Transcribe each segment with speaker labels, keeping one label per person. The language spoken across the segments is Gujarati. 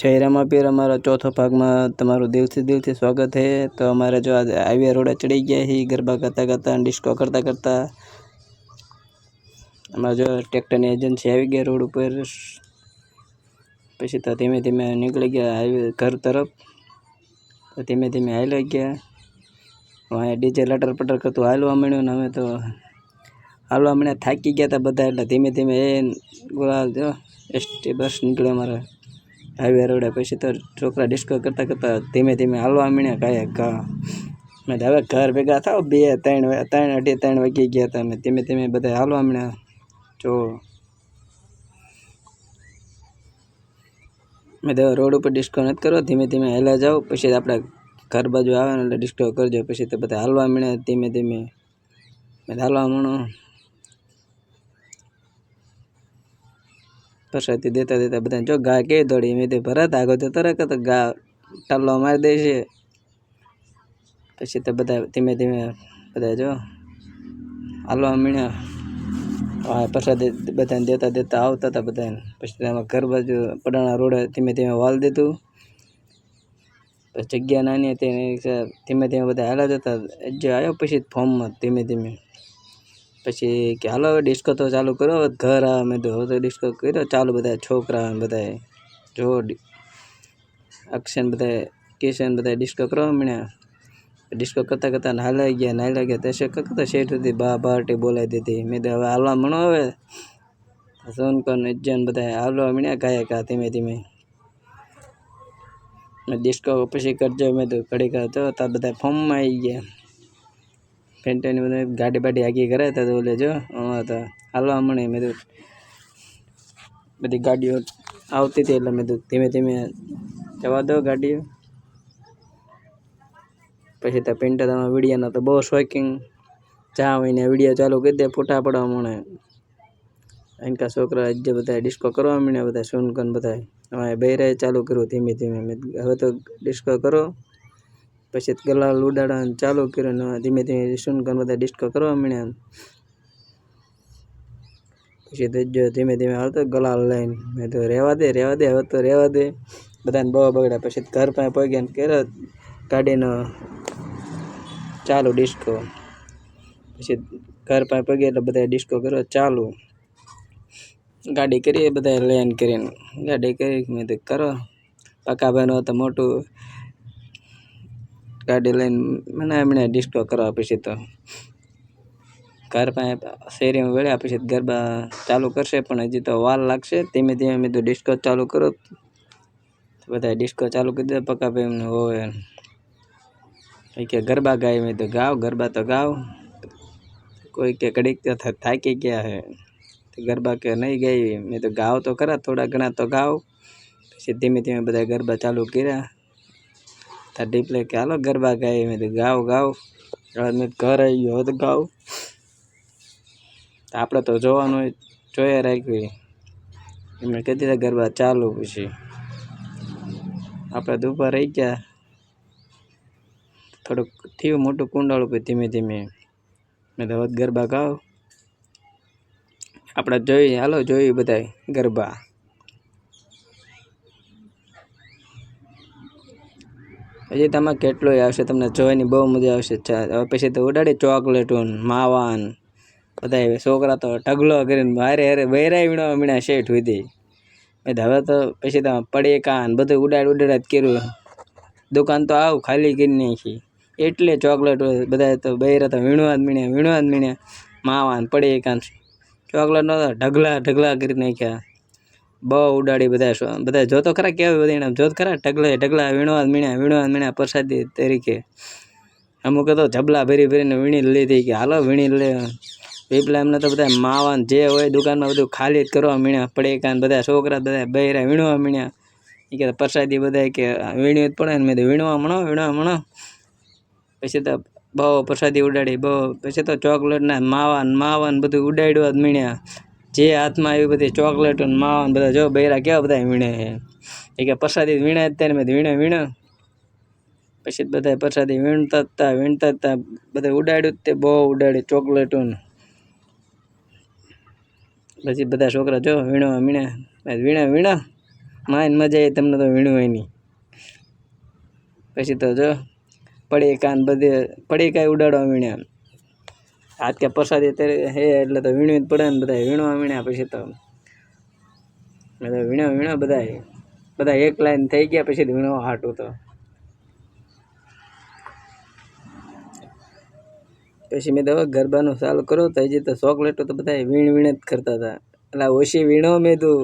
Speaker 1: જય પીર અમારા ચોથો ભાગમાં તમારું દિલથી દિલથી સ્વાગત છે. તો અમારે જો આજે હાઈવે રોડે ચડી ગયા છે ગરબા કરતા કરતા ડિસ્કો કરતા કરતા. અમારે જો ટ્રેક્ટરની એજન્સી આવી ગયા રોડ ઉપર. પછી તો ધીમે ધીમે નીકળી ગયા હાઈવે ઘર તરફ. તો ધીમે ધીમે હાલ્યા ગયા. અહીંયા ડીજે લટર પટર કરતું હાલવા માંડ્યું ને અમે તો હાલવા માંડ્યા થાકી ગયા હતા બધા એટલે ધીમે ધીમે એ ગુલાલ જો, એસટી બસ નીકળે અમારે. હાઈવે રોડે પછી તો છોકરા ડિસ્કો કરતા કરતા ધીમે ધીમે હાલવા મીણ્યા કાંઈ ઘા. મેં હવે ઘર ભેગા થાવ બે, ત્રણ ત્રણ અઢી, ત્રણ વાગી ગયા હતા અને ધીમે ધીમે બધા હાલવા મીણ્યા જો. મેં તો રોડ ઉપર ડિસ્કો નથી કરો, ધીમે ધીમે હાલ્યા જાઓ, પછી આપણે ઘર બાજુ આવે એટલે ડિસ્કો કરજો. પછી તો બધા હાલવા મળે ધીમે ધીમે. હાલવા માંડો પ્રસાદી દેતા દેતા બધાને, જો ગા કે દોડી? મેં તે ભરત આગળ જતો રહે તો ગા ટલ્લો મારી દે છે પછી તો બધા ધીમે ધીમે બધા જો હાલવા મીણ્યા પ્રસાદી બધાને દેતા દેતા આવતા હતા બધાને. પછી તેમાં ઘર બાજુ પડાણા રોડે ધીમે ધીમે વાલ દીધું. જગ્યા નાની હતી ધીમે ધીમે બધા હાલા જતા. જે આવ્યો પછી ફોર્મમાં ધીમે ધીમે. પછી કે, હાલો હવે ડિસ્કો તો ચાલુ કરો. હવે ઘર આવે મેં તો હવે તો ડિસ્કો કર્યો. ચાલુ બધા છોકરા ને બધા જો ડી- અક્ષય ને બધા કિશન બધા ડિસ્કો કરવા માંડ્યા. ડિસ્કો કરતા કરતા નાહલા ગયા નાહલા ગયા. તે શેખ કરતા શેઠ હતી બા બારટી બોલાવી દીધી. મેં તો હવે હાલવા મણો હવે. સોનકર ને ઇજ્જન બધા હાલવા મીણ્યા ગાયા કા ધીમે ધીમે. મેં ડિસ્કો પછી કરજો. મેં તો ઘડી કા તો તા બધા ફોર્મમાં આવી ગયા. ફેન્ટોની બધા ગાડી બાડી આગી કરે તો ઓલે જો, હા તો હાલવા મળે મેં તો બધી ગાડીઓ આવતી હતી એટલે મેં તો ધીમે ધીમે જવા દો ગાડીઓ. પછી તો પિન્ટામાં વિડીયોના તો બહુ શોખીન ચા હોઈને વીડિયો ચાલુ કરી દે ફોટા પડવા મને એનકા છોકરા જે બધા ડિસ્કો કરવા માંડ્યા, બધા સુનકન બધા હવે બૈરાએ ચાલુ કર્યું ધીમે ધીમે. હવે તો ડિસ્કો કરો. પછી ગલાલ ઉડાડવાનું ચાલુ કર્યું ને ધીમે ધીમે સુનકન બધા ડિસ્કો કરવા માંડ્યા પછી તો ધીમે ધીમે આવતો ગલાલ લઈને. મેં તો રહેવા દે રહેવા દે, હવે તો રહેવા દે. બધાને બહુ બગડ્યા. પછી ઘર પાસે પગ્યા ને કર્યો ગાડીનો ચાલુ ડિસ્કો પછી ઘર પાસે પગ્યા એટલે બધા ડિસ્કો કર્યો ચાલુ. ગાડી કરીએ બધા લેન કરીને ગાડી કરી મેં તો કરો. પકાભાઈનું તો મોટું. ગાડી લઈને મને એમણે ડિસ્કો કરવા પછી તો ઘર પાસે શેરીમાં વળ્યા પછી તો ગરબા ચાલુ કરશે, પણ હજી તો વાર લાગશે. ધીમે ધીમે મેં તો ડિસ્કો ચાલુ કરો. બધા ડિસ્કો ચાલુ કરી દીધા. પકાભાઈ એમને હોય એ કે, ગરબા ગાય. મેં તો ગાવ, ગરબા તો ગાવ. કોઈ કે ઘડીક તો થા- થાકી ગયા હે. તો ગરબા કે, નહીં ગઈ મેં તો ગાવ તો ખરા, થોડા ઘણા તો ગાવ. પછી ધીમે ધીમે બધા ગરબા ચાલુ કર્યા. તાર ડીપલે કે, હાલો, ગરબા ગાય મેં તો ગાવ ગાવ મેં ઘર આવી ગયો તો ગાવ આપણે તો જોવાનું જોયા રાખ્યું એમણે કહી દીધા ગરબા ચાલુ પછી. આપણે દુપા રહી ગયા. થોડુંક થયું મોટું કુંડાળું પછી ધીમે ધીમે. મેં તો ગરબા ગાવ આપણે જોઈએ હાલો જોઈએ બધાય ગરબા. હજી તમે કેટલોય આવશે, તમને જોવાની બહુ મજા આવશે હવે પછી તો ઉડાડી ચોકલેટું માવાન બધા છોકરા તો ઢગલો કરીને હારે હારે બૈરાય વીણો મીણા શેઠ સુધી. હવે તો પછી તમે પડે કાન બધું ઉડાડ ઉડાડ જ કર્યું. દુકાન તો આવું ખાલી કરી નાખી. એટલે ચોકલેટ બધા તો બૈરા તો વીણવા જ મીણ્યા, વીણવા જ મીણ્યા. માવાન પડે કાન ચોકલેટ નહોતા ઢગલા ઢગલા કરી નાખ્યા. બહુ ઉડાડી બધા બધા જોતો ખરા કેવા બધી જોત ખરા ટગલે ઢગલા વીણવા મીણ્યા વીણવા મીણ્યા પ્રસાદી તરીકે. અમુક તો જબલા ભરી ભરીને વીણી લીધી કે હાલો વીણી લે. પીપલા એમને તો બધા માવાન જે હોય દુકાનમાં બધું ખાલી જ કરવા મીણ્યા પડે કાન બધા છોકરા બધા બૈરા વીણવા મીણ્યા. એ કે પ્રસાદી બધા કે વીણ્યું જ પડે ને મેં વીણવા મણો વીણવા મણો. પછી તો બહુ પ્રસાદી ઉડાડી, બહુ પછી તો ચોકલેટના માવાન માવા ને માવા ને બધું ઉડાડ્યું જ મીણ્યા. જે હાથમાં આવી બધી ચોકલેટ ને બધા જો બૈરા કેવા બધા વીણે છે. એ કે પ્રસાદી વીણે જ ત્યારે મેં વીણે વીણે. પછી બધા પ્રસાદી વીણતા હતા વીણતા હતા બધા ઉડાડ્યું તે બહુ ઉડાડી ચોકલેટોને પછી બધા છોકરા જો વીણવા વીણે, વીણા? વીણા માય મજા આવી, તમને તો વીણું હોય નહીં. પછી તો જો પડી કાન બધે પડી કાંઈ ઉડાડવા વીણ્યા આજ કે પ્રસાદી અત્યારે હે એટલે તો વીણવી જ પડે ને બધા વીણવા વીણ્યા પછી તો. એટલે વીણ્યા વીણ્યા બધા બધા એક લાઈન થઈ ગયા પછી વીણવા હાટું તો. પછી મેં હવે ગરબાનું ચાલુ કરો તો હજી તો ચોકલેટો તો બધા વીણ વીણ જ કરતા હતા. એટલે ઓછી વીણો મેં તું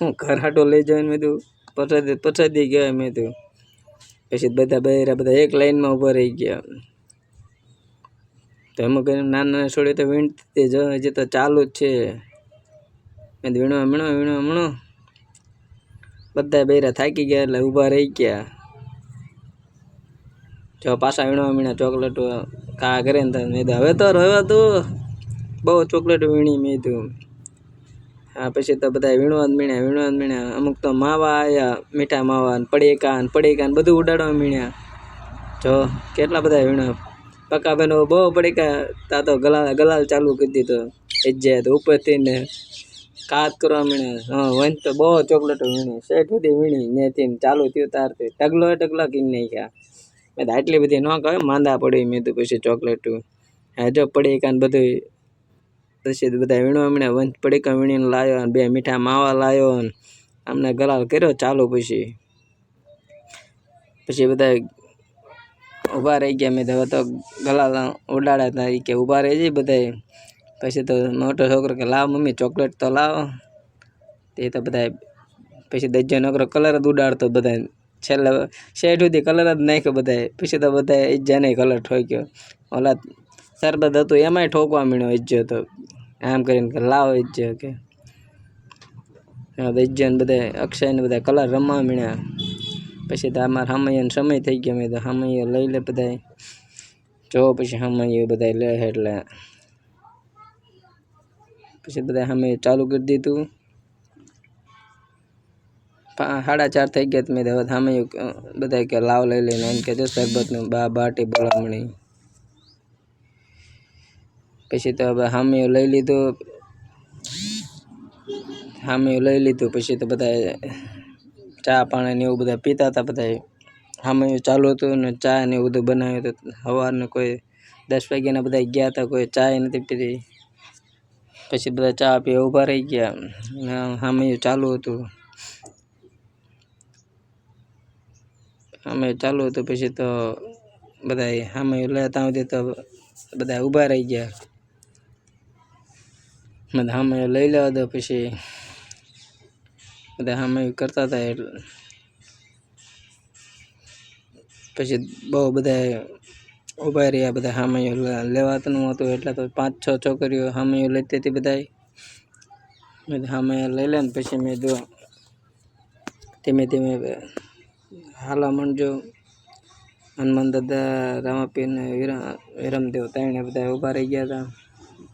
Speaker 1: હું ઘર હાટો લઈ જાઉં મેં તું પછાડી પછાડી ગયો મેં તું પછી બધા બહેરા બધા એક લાઈનમાં ઊભા રહી ગયા. તો અમુક નાના નાના છોડી તો વીણતી જ હજી તો ચાલુ જ છે. મેં વીણો હમણો વીણો હમણો બધા બૈરા થાકી ગયા એટલે ઊભા રહી ગયા. જો પાછા વીણવા વીણા ચોકલેટો કા કરે ને મેં તો હવે તો રહેવા તું બહુ ચોકલેટ વીણી મેં તું હા, પછી તો બધા વીણવા જ મીણ્યા, વીણવા મીણ્યા. અમુક તો માવા આવ્યા મીઠા માવા ને પડીકા ને પડીકા ને બધું ઉડાડવા મીણ્યા. જો, કેટલા બધા વીણ્યા પક્કા બેનો, બહુ પડીકા તા તો ગલાલ ગલાલ ચાલુ કરી દીધો. એજ્જે તો ઉપરથી ને કાત કરવા મીણે હા, વન તો બહુ ચોકલેટો વીણી શેઠ બધી વીણી, ને ચાલુ થયું તારથી ટગલો ટગલો કીન નાખ્યા. મેં તો આટલી બધી ન કહે માંદા પડી. મેં તો પછી ચોકલેટું હા, જો પડી કાન બધું પછી બધા વીણવા મીણ્યા. વંશ પડીકા વીણીને લાવ્યો અને બે મીઠા માવા લાવ્યો ને અમને ગલાલ કર્યો ચાલુ પછી. પછી બધા ઊભા રહી ગયા. મેં હવે તો ગલા ઉડાડ્યા હતા એ કે ઊભા રહી જાય બધા પછી તો મોટો છોકરો કે, લાવ મમ્મી, ચોકલેટ તો લાવો. તે તો બધા પછી દજ્જો નોકરો કલર જ ઉડાડતો બધા છેલ્લે શેઠ સુધી કલર જ નાખ્યો બધાએ પછી તો બધાએ ઇજ્જાને કલર ઠોક્યો. ઓલા સરબત હતું, એમાંય ઠોકવા મીણ્યો ઇજ્જો તો. આમ કરીને કે, લાવો ઇજ્જો કે. ઈજ્જન બધા અક્ષયને બધા કલર રમવા મીણ્યા પછી તો અમારા હમૈયાનો સમય થઈ ગયો મેં તો હમૈયો લઈ લે બધા જો પછી હમૈયો બધા લે એટલે પછી બધા અમે ચાલુ કરી દીધું. પા- સાડા ચાર થઈ ગયા તો મેં હવે સામે બધા કે લાવ લઈ લઈને એમ કે જો શરબતનું બા બાટી બોલામણી પછી તો હવે સામે લઈ લીધું. સામે લઈ લીધું. પછી તો બધા ચા પાણી ને એવું બધા પીતા હતા બધા. સામે ચાલુ હતું ને ચા ને એવું બધું બનાવ્યું હતું. સવારને કોઈ દસ વાગ્યાના બધા ગયા હતા, કોઈ ચા નથી પીધી. પછી બધા ચા પી ઊભા રહી ગયા. સામે ચાલુ હતું. અમે ચાલુ હતું, પછી તો બધા સામે લેતા સુધી તો બધા ઊભા રહી ગયા. બધા સામે લઈ લેવા દો, પછી બધા સામે કરતા હતા એટલે પછી બહુ બધા ઊભા રહ્યા, બધા સામે લેવાતનું હતું એટલે તો પાંચ છ છોકરીઓ સામે લેતી હતી બધા મેં લઈ લે ને પછી મેં જો ધીમે ધીમે હાલા મંડજો. હનુમાન દાદા, રામાપીર ને વિરમ વિરમદેવ ત્રણે બધા ઊભા રહી ગયા હતા.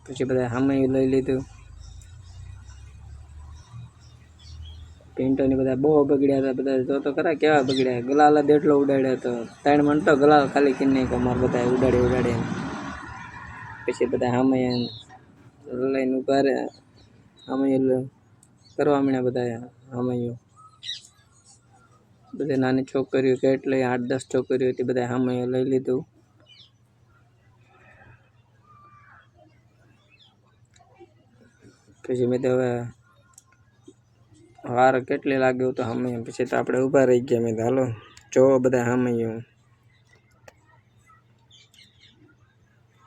Speaker 1: પછી બધા સામે લઈ લીધું. પિન્ટોની બધા બહુ બગડ્યા હતા, બધા તો ખરા કેવા બગડ્યા. ગલાલ જ એટલો ઉડાડ્યો હતો. ત્રણ મણ તો ગલાલ ખાલી કિન્ને અમારે બધા ઉડાડી ઉડાડે પછી બધા સામે લઈને ઊભા રહ્યા. સામે કરવા માંડ્યા બધા સામે બધી નાની છોકરીઓ કેટલી આઠ દસ છોકરીઓ હતી બધા સામે લઈ લીધું. પછી મેં તો હવે વાર કેટલી લાગ્યું તો સામે પછી તો આપણે ઊભા રહી ગયા મેં હાલો, જો બધા હમૈયું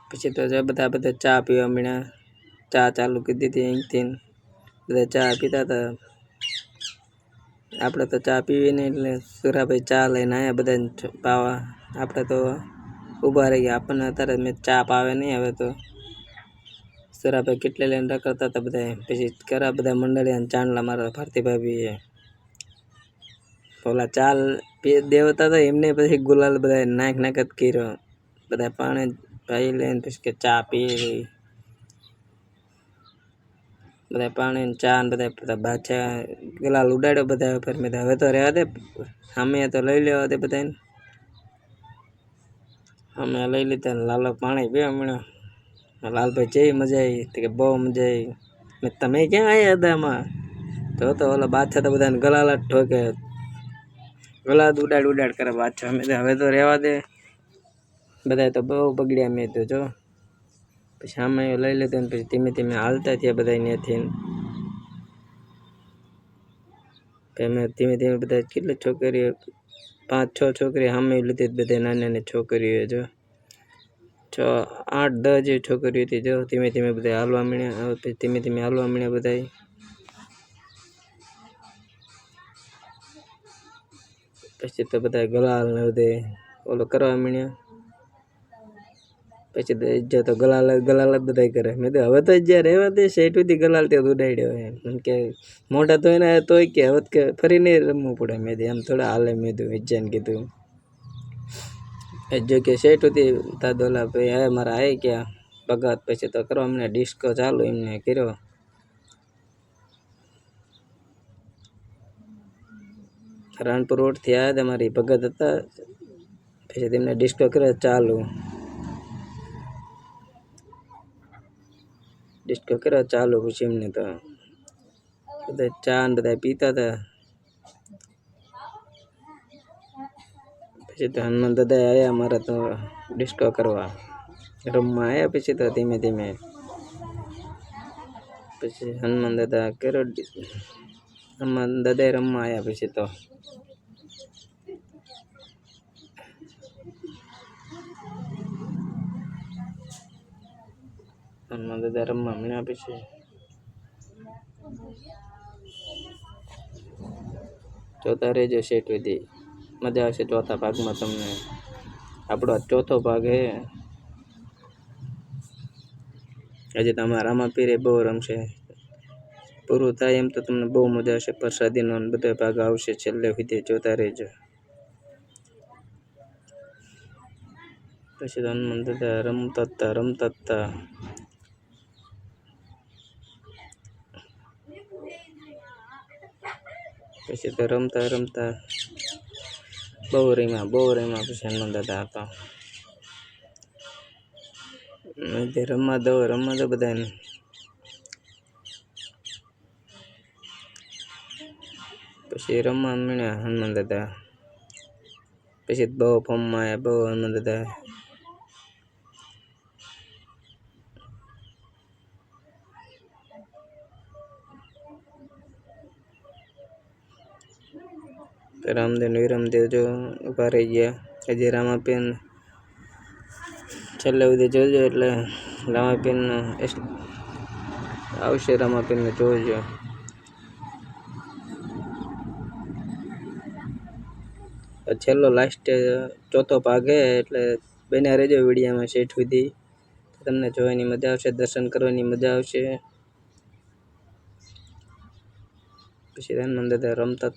Speaker 1: પછી તો જે બધા બધા ચા પીવા મીણ્યા ચા ચાલુ કરી દીધી અહીંથી. બધા ચા પીતા હતા. આપણે તો ચા પીવી નહીં એટલે સુરાભાઈ ચા લઈને આવ્યા બધાને પાવા. આપણે તો ઊભા રહી ગયા. આપણને અત્યારે મેં ચા પાવે નહીં હવે તો. સુરાભાઈ કેટલે લઈને રખડતા હતા બધા. પછી કરા બધા મંડળી અને ચાંદલા મારા ભારતીભાઈ ઓલા ચાલ દેવતા હતા એમને પછી ગુલાલ બધા નાક નાક જ કર્યો. બધા પાણી પાઈ લઈને પછી કે ચા પી બધા પાણી ચા ને બધા બધા બાછા ગલાલ ઉડાડ્યો બધા ઉપર. મેં હવે તો રહેવા દે, સામે તો લઈ લેવા દે બધાને. અમે લઈ લીધા લાલો પાણી પીવા મળ્યો. લાલભાઈ જેવી મજા આવી કે બહુ મજા આવી મેં તમે ક્યાં આવ્યા હતા એમાં તો તો ઓલા બાદશાહ તો બધાને ગલાલા જ ઠોકે. ગલાદ ઉડાડ ઉડાડ કરે બાદશાહ. અમે હવે તો રહેવા દે. બધા તો બહુ બગડ્યા મેં તો, જો. પછી આમાં એ લઈ લીધું ને પછી ધીમે ધીમે હાલતા થયા બધા પછી અમે ધીમે ધીમે બધા કેટલી છોકરીઓ, પાંચ, છ છોકરી સામે લીધી બધા નાની નાની છોકરીઓ, જો. છ આઠ દસ જેવી છોકરીઓ હતી, જો ધીમે ધીમે બધા હાલવા પછી ધીમે ધીમે હાલવા મળ્યા બધા પછી તો બધા ગલાલ ને બધે ઓલો કરવા માંડ્યા પછી તો તો ગલાલ ગલાલ જ બધા કરે. મેં તો હવે તો જ્યાં રહેવા દે, શેઠ સુધી ગલાલ તે ઉડાડ્યો એમ. કે મોટા તો એના તોય કે, હવે કે ફરી નહીં રમવું પડે. મેં એમ થોડા હાલે, મેં કીધું ઇજ્જાને કીધું. જો કે શેઠ હતી તા ભાઈ હવે મારા આય ગયા. ભગત પછી તો કરો, અમને ડિસ્કો ચાલુ એમને કર્યો. રાણપુર રોડથી આવ્યા હતા મારી ભગત હતા. પછી તેમને ડિસ્કો કર્યો, ચાલુ. ડિસ્કો કર્યો, ચાલુ. પછી એમને તો બધા ચા ને બધા પીતા હતા. પછી તો હનુમાન દાદા આવ્યા મારા તો ડિસ્કો કરવા. રમવા આવ્યા પછી તો ધીમે ધીમે. પછી હનુમાન દાદા કર્યો હનુમાન દાદાએ રમવા આવ્યા પછી તો. હનુમાન દાદા રમવા મળ્યા પછી. જોતા રહેજો શેઠ વિધિ મજા આવશે ચોથા ભાગમાં તમને. આપણો ચોથો ભાગ હે. આજે તમારા રામાપીરે બહુ રમશે. પૂરું થાય એમ તો તમને બહુ મજા આવશે. પ્રસાદીનો બધો ભાગ આવશે છેલ્લે સુધી જોતા રહેજો. પછી તો હનુમાન દાદા રમતા હતા રમતા હતા પછી તો રમતા રમતા બહુ રમ્યા બહુ રમ્યા પછી હનુમાન દાદા હતા. રમવા દો રમવા દો બધાને પછી રમવા મળ્યા હનુમાન દાદા. પછી બહુ ફોર્મમાં આવ્યા બહુ હનુમાન દાદા. રામદેવ વિરમદેવ જો ઊભા રહી ગયા. હજી રામાપીન છેલ્લે સુધી જોજો એટલે રામાપીન આવશે રામાપીનને જોજો. છેલ્લો લાસ્ટ ચોથો ભાગ હે એટલે બન્યા રહેજો વિડીયામાં શેઠ સુધી. તમને જોવાની મજા આવશે, દર્શન કરવાની મજા આવશે. પછી હનુમાન દાદા રમતા